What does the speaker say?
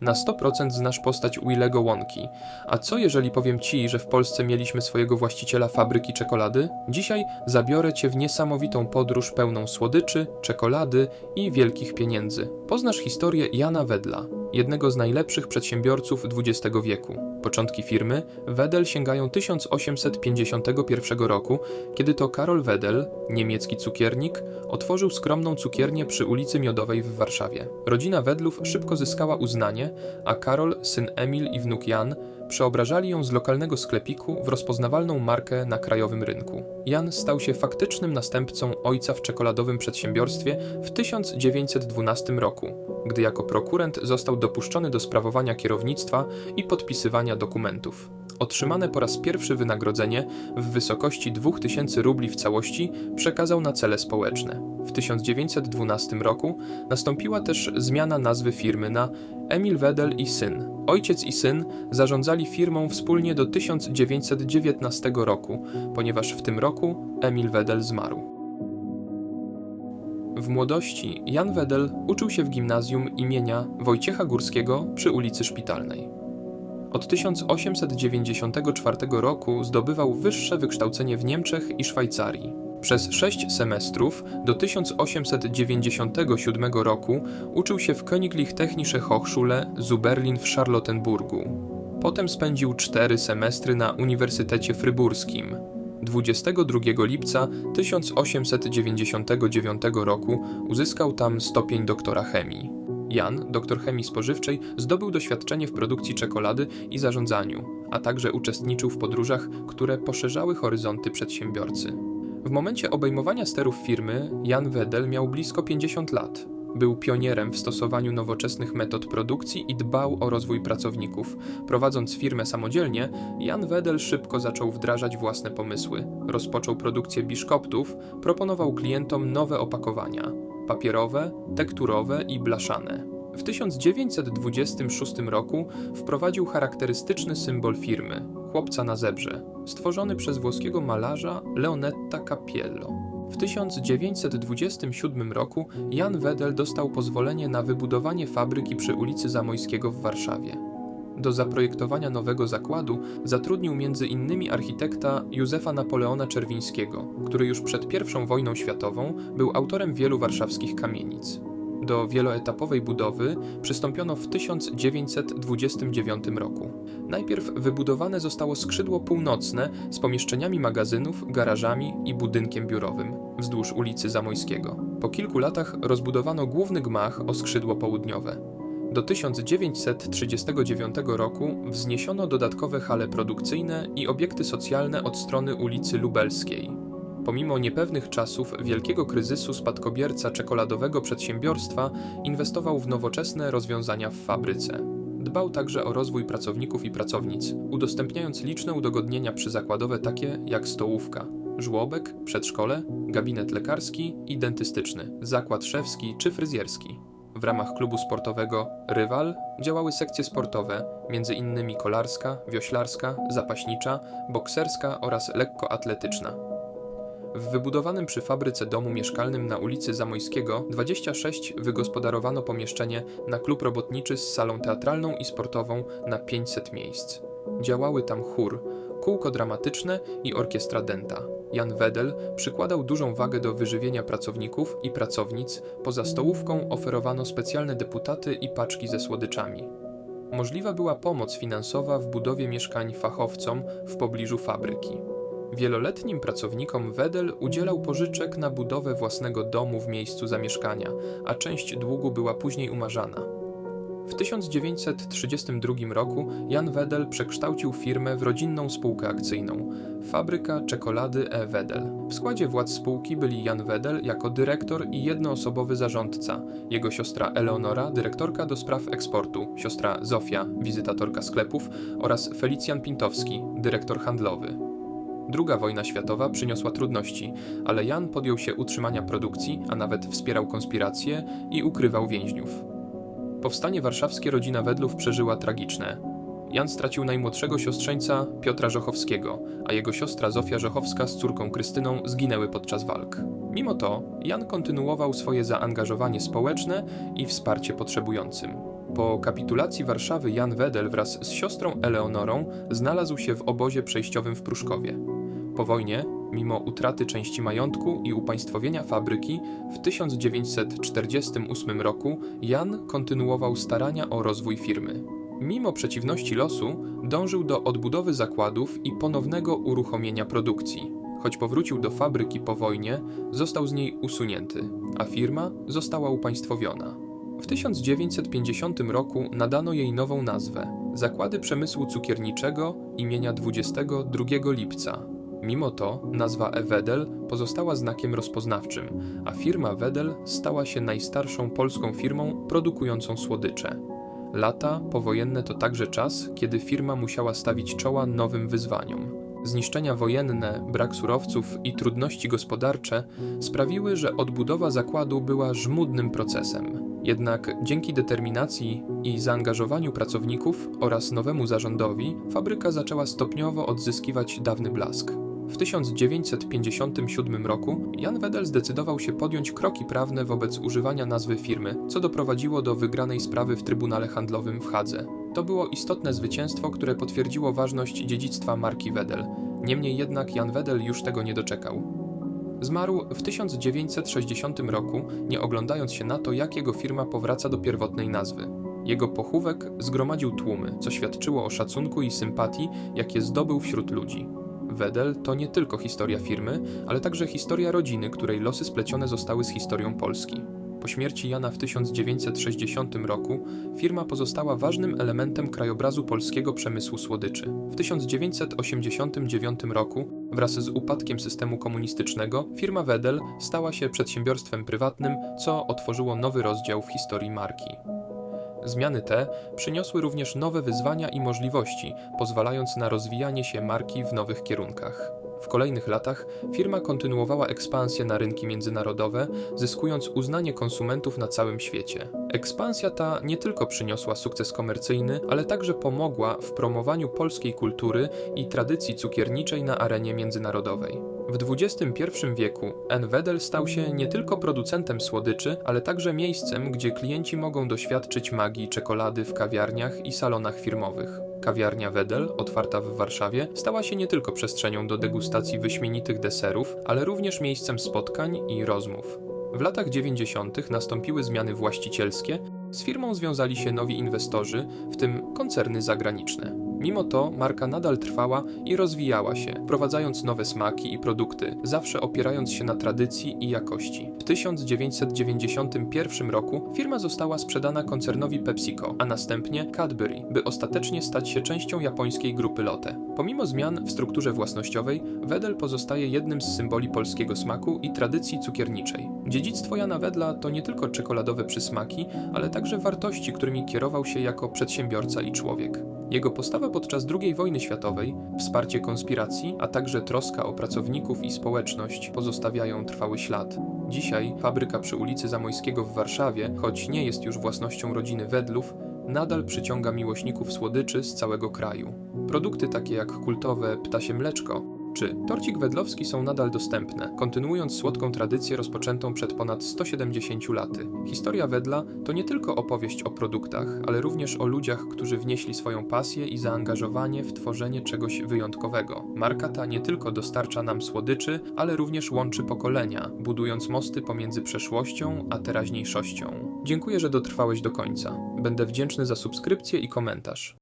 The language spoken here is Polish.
Na 100% znasz postać Willego Wonki. A co jeżeli powiem ci, że w Polsce mieliśmy swojego właściciela fabryki czekolady? Dzisiaj zabiorę cię w niesamowitą podróż pełną słodyczy, czekolady i wielkich pieniędzy. Poznasz historię Jana Wedla, jednego z najlepszych przedsiębiorców XX wieku. Początki firmy Wedel sięgają 1851 roku, kiedy to Karol Wedel, niemiecki cukiernik, otworzył skromną cukiernię przy ulicy Miodowej w Warszawie. Rodzina Wedlów szybko zyskała uznanie, a Karol, syn Emil i wnuk Jan przeobrażali ją z lokalnego sklepiku w rozpoznawalną markę na krajowym rynku. Jan stał się faktycznym następcą ojca w czekoladowym przedsiębiorstwie w 1912 roku, gdy jako prokurent został dopuszczony do sprawowania kierownictwa i podpisywania dokumentów. Otrzymane po raz pierwszy wynagrodzenie w wysokości 2000 rubli w całości przekazał na cele społeczne. W 1912 roku nastąpiła też zmiana nazwy firmy na Emil Wedel i Syn. Ojciec i syn zarządzali firmą wspólnie do 1919 roku, ponieważ w tym roku Emil Wedel zmarł. W młodości Jan Wedel uczył się w gimnazjum imienia Wojciecha Górskiego przy ulicy Szpitalnej. Od 1894 roku zdobywał wyższe wykształcenie w Niemczech i Szwajcarii. Przez sześć semestrów do 1897 roku uczył się w Königlich Technische Hochschule Zuberlin w Charlottenburgu. Potem spędził cztery semestry na Uniwersytecie Fryburskim. 22 lipca 1899 roku uzyskał tam stopień doktora chemii. Jan, doktor chemii spożywczej, zdobył doświadczenie w produkcji czekolady i zarządzaniu, a także uczestniczył w podróżach, które poszerzały horyzonty przedsiębiorcy. W momencie obejmowania sterów firmy Jan Wedel miał blisko 50 lat. Był pionierem w stosowaniu nowoczesnych metod produkcji i dbał o rozwój pracowników. Prowadząc firmę samodzielnie, Jan Wedel szybko zaczął wdrażać własne pomysły. Rozpoczął produkcję biszkoptów, proponował klientom nowe opakowania papierowe, tekturowe i blaszane. W 1926 roku wprowadził charakterystyczny symbol firmy chłopca na zebrze, stworzony przez włoskiego malarza Leonetta Capiello. W 1927 roku Jan Wedel dostał pozwolenie na wybudowanie fabryki przy ulicy Zamojskiego w Warszawie. Do zaprojektowania nowego zakładu zatrudnił innymi architekta Józefa Napoleona Czerwińskiego, który już przed I wojną światową był autorem wielu warszawskich kamienic. Do wieloetapowej budowy przystąpiono w 1929 roku. Najpierw wybudowane zostało skrzydło północne z pomieszczeniami magazynów, garażami i budynkiem biurowym wzdłuż ulicy Zamojskiego. Po kilku latach rozbudowano główny gmach o skrzydło południowe. Do 1939 roku wzniesiono dodatkowe hale produkcyjne i obiekty socjalne od strony ulicy Lubelskiej. Pomimo niepewnych czasów wielkiego kryzysu spadkobierca czekoladowego przedsiębiorstwa inwestował w nowoczesne rozwiązania w fabryce. Dbał także o rozwój pracowników i pracownic, udostępniając liczne udogodnienia przyzakładowe takie jak stołówka, żłobek, przedszkole, gabinet lekarski i dentystyczny, zakład szewski czy fryzjerski. W ramach klubu sportowego Rywal działały sekcje sportowe, m.in. kolarska, wioślarska, zapaśnicza, bokserska oraz lekkoatletyczna. W wybudowanym przy fabryce domu mieszkalnym na ulicy Zamojskiego 26 wygospodarowano pomieszczenie na klub robotniczy z salą teatralną i sportową na 500 miejsc. Działały tam chór, kółko dramatyczne i orkiestra denta. Jan Wedel przykładał dużą wagę do wyżywienia pracowników i pracownic, poza stołówką oferowano specjalne deputaty i paczki ze słodyczami. Możliwa była pomoc finansowa w budowie mieszkań fachowcom w pobliżu fabryki. Wieloletnim pracownikom Wedel udzielał pożyczek na budowę własnego domu w miejscu zamieszkania, a część długu była później umarzana. W 1932 roku Jan Wedel przekształcił firmę w rodzinną spółkę akcyjną Fabryka Czekolady E. Wedel. W składzie władz spółki byli Jan Wedel jako dyrektor i jednoosobowy zarządca, jego siostra Eleonora, dyrektorka do spraw eksportu, siostra Zofia, wizytatorka sklepów oraz Felicjan Pintowski, dyrektor handlowy. Druga wojna światowa przyniosła trudności, ale Jan podjął się utrzymania produkcji, a nawet wspierał konspiracje i ukrywał więźniów. Powstanie warszawskie rodzina Wedlów przeżyła tragiczne. Jan stracił najmłodszego siostrzeńca Piotra Żochowskiego, a jego siostra Zofia Żochowska z córką Krystyną zginęły podczas walk. Mimo to Jan kontynuował swoje zaangażowanie społeczne i wsparcie potrzebującym. Po kapitulacji Warszawy Jan Wedel wraz z siostrą Eleonorą znalazł się w obozie przejściowym w Pruszkowie. Po wojnie, mimo utraty części majątku i upaństwowienia fabryki, w 1948 roku Jan kontynuował starania o rozwój firmy. Mimo przeciwności losu, dążył do odbudowy zakładów i ponownego uruchomienia produkcji. Choć powrócił do fabryki po wojnie, został z niej usunięty, a firma została upaństwowiona. W 1950 roku nadano jej nową nazwę Zakłady Przemysłu Cukierniczego imienia 22 lipca. Mimo to nazwa Ewedel pozostała znakiem rozpoznawczym, a firma Wedel stała się najstarszą polską firmą produkującą słodycze. Lata powojenne to także czas, kiedy firma musiała stawić czoła nowym wyzwaniom. Zniszczenia wojenne, brak surowców i trudności gospodarcze sprawiły, że odbudowa zakładu była żmudnym procesem. Jednak dzięki determinacji i zaangażowaniu pracowników oraz nowemu zarządowi, fabryka zaczęła stopniowo odzyskiwać dawny blask. W 1957 roku Jan Wedel zdecydował się podjąć kroki prawne wobec używania nazwy firmy, co doprowadziło do wygranej sprawy w Trybunale Handlowym w Hadze. To było istotne zwycięstwo, które potwierdziło ważność dziedzictwa marki Wedel. Niemniej jednak Jan Wedel już tego nie doczekał. Zmarł w 1960 roku, nie oglądając się na to, jak jego firma powraca do pierwotnej nazwy. Jego pochówek zgromadził tłumy, co świadczyło o szacunku i sympatii, jakie zdobył wśród ludzi. Wedel to nie tylko historia firmy, ale także historia rodziny, której losy splecione zostały z historią Polski. Po śmierci Jana w 1960 roku firma pozostała ważnym elementem krajobrazu polskiego przemysłu słodyczy. W 1989 roku, wraz z upadkiem systemu komunistycznego, firma Wedel stała się przedsiębiorstwem prywatnym, co otworzyło nowy rozdział w historii marki. Zmiany te przyniosły również nowe wyzwania i możliwości, pozwalając na rozwijanie się marki w nowych kierunkach. W kolejnych latach firma kontynuowała ekspansję na rynki międzynarodowe, zyskując uznanie konsumentów na całym świecie. Ekspansja ta nie tylko przyniosła sukces komercyjny, ale także pomogła w promowaniu polskiej kultury i tradycji cukierniczej na arenie międzynarodowej. W XXI wieku N. Wedel stał się nie tylko producentem słodyczy, ale także miejscem, gdzie klienci mogą doświadczyć magii czekolady w kawiarniach i salonach firmowych. Kawiarnia Wedel, otwarta w Warszawie, stała się nie tylko przestrzenią do degustacji wyśmienitych deserów, ale również miejscem spotkań i rozmów. W latach 90. nastąpiły zmiany właścicielskie, z firmą związali się nowi inwestorzy, w tym koncerny zagraniczne. Mimo to marka nadal trwała i rozwijała się, wprowadzając nowe smaki i produkty, zawsze opierając się na tradycji i jakości. W 1991 roku firma została sprzedana koncernowi PepsiCo, a następnie Cadbury, by ostatecznie stać się częścią japońskiej grupy Lotte. Pomimo zmian w strukturze własnościowej, Wedel pozostaje jednym z symboli polskiego smaku i tradycji cukierniczej. Dziedzictwo Jana Wedla to nie tylko czekoladowe przysmaki, ale także wartości, którymi kierował się jako przedsiębiorca i człowiek. Jego postawa podczas II wojny światowej, wsparcie konspiracji, a także troska o pracowników i społeczność pozostawiają trwały ślad. Dzisiaj fabryka przy ulicy Zamojskiego w Warszawie, choć nie jest już własnością rodziny Wedlów, nadal przyciąga miłośników słodyczy z całego kraju. Produkty takie jak kultowe ptasie mleczko czy torcik wedlowski są nadal dostępne, kontynuując słodką tradycję rozpoczętą przed ponad 170 laty. Historia Wedla to nie tylko opowieść o produktach, ale również o ludziach, którzy wnieśli swoją pasję i zaangażowanie w tworzenie czegoś wyjątkowego. Marka ta nie tylko dostarcza nam słodyczy, ale również łączy pokolenia, budując mosty pomiędzy przeszłością a teraźniejszością. Dziękuję, że dotrwałeś do końca. Będę wdzięczny za subskrypcję i komentarz.